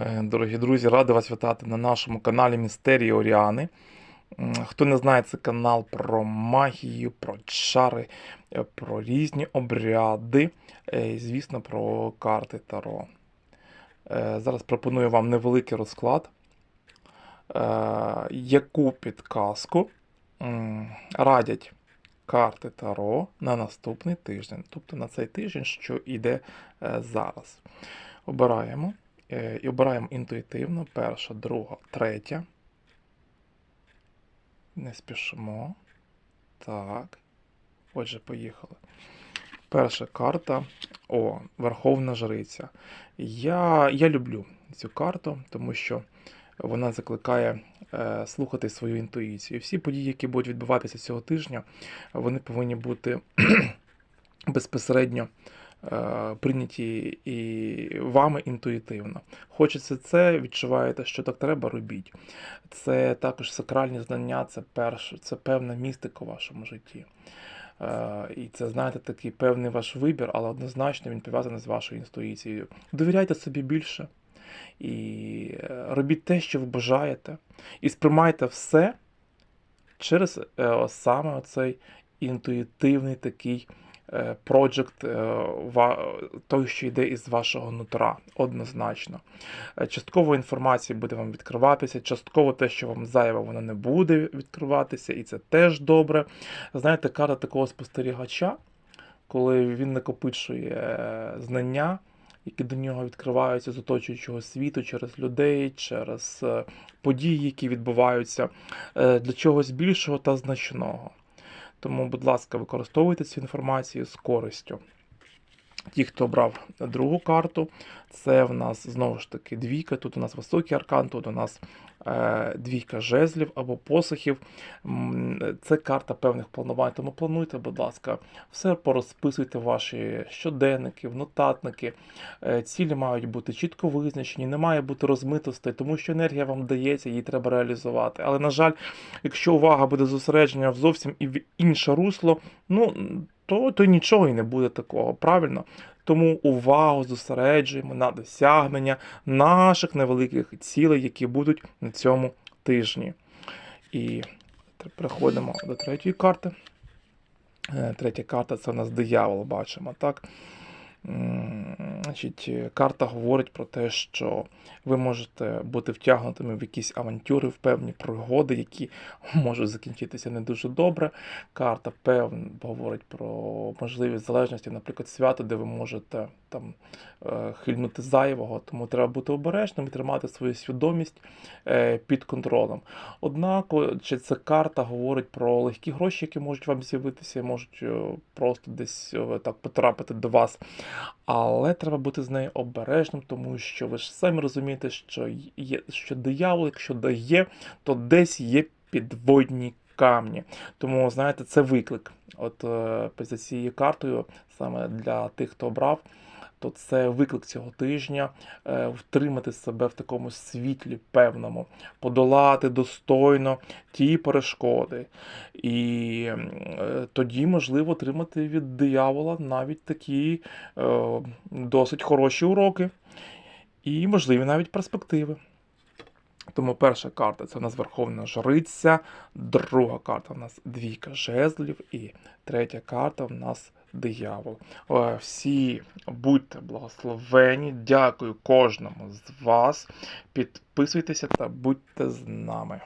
Е, Дорогі друзі, радий вас вітати на нашому каналі Містерії Оріани. Хто не знає, це канал про магію, про чари, е, про різні обряди, е, і, звісно, про карти Таро. Зараз пропоную вам невеликий розклад, яку підказку радять карти Таро на наступний тиждень, тобто на цей тиждень, що йде зараз. Обираємо. Е, І обираємо інтуїтивно. Перша, друга, третя. Не спішимо. Так. Отже, поїхали. Перша карта. О, Верховна Жриця. Я, я люблю цю карту, тому що вона закликає е, слухати свою інтуїцію. Всі події, які будуть відбуватися цього тижня, вони повинні бути безпосередньо прийняті і вами інтуїтивно. Хочеться це, відчуваєте, що так треба, робіть. Це також сакральні знання, це перше, це певна містика у вашому житті. Е, І це, знаєте, такий певний ваш вибір, але однозначно він пов'язаний з вашою інтуїцією. Довіряйте собі більше і е, робіть те, що ви бажаєте, і сприймайте все через е, саме оцей інтуїтивний такий е, проджект, е, той, що йде із вашого нутра, однозначно. Е, Частково інформація буде вам відкриватися, частково те, що вам зайве, воно не буде відкриватися, і це теж добре. Знаєте, карта такого спостерігача, коли він накопичує е, знання, які до нього відкриваються з оточуючого світу через людей, через події, які відбуваються для чогось більшого та значного. Тому, будь ласка, використовуйте цю інформацію з користю. Ті, хто брав другу карту, це в нас знову ж таки двійка. Тут у нас високий аркан, тут у нас двійка жезлів або посохів. Це карта певних планувань. Тому плануйте, будь ласка, все порозписуйте ваші щоденники, нотатники. Е, Цілі мають бути чітко визначені, не має бути розмитостей, тому що енергія вам дається, її треба реалізувати. Але, на жаль, якщо увага буде зосереджена в зовсім інше русло, ну то, то нічого і не буде такого, правильно? Тому увагу зосереджуємо на досягнення наших невеликих цілей, які будуть на цьому тижні. І переходимо до третьої карти. Е, Третя карта це у нас диявол, бачимо, так? Значить, карта говорить про те, що ви можете бути втягнутими в якісь авантюри, в певні пригоди, які можуть закінчитися не дуже добре. Карта певно говорить про можливість залежності, наприклад, свято, де ви можете там е, хильнути зайвого, тому треба бути обережним і тримати свою свідомість е, під контролем. Однак, чи ця карта говорить про легкі гроші, які можуть вам з'явитися, можуть е, просто десь так потрапити до вас. Але треба бути з нею обережним, тому що ви ж самі розумієте, що є, що диявол, якщо дає, то десь є підводні камні. Тому, знаєте, це виклик. От е, цією картою, саме для тих, хто обрав, то це виклик цього тижня е, втримати себе в такому світлі певному, подолати достойно ті перешкоди. І е, тоді можливо отримати від диявола навіть такі е, досить хороші уроки і можливі навіть перспективи. Тому перша карта це у нас Верховна Жриця, друга карта у нас двійка жезлів, і третя карта в нас диявол. Е, Всі будьте благословені. Дякую кожному з вас. Підписуйтеся та будьте з нами.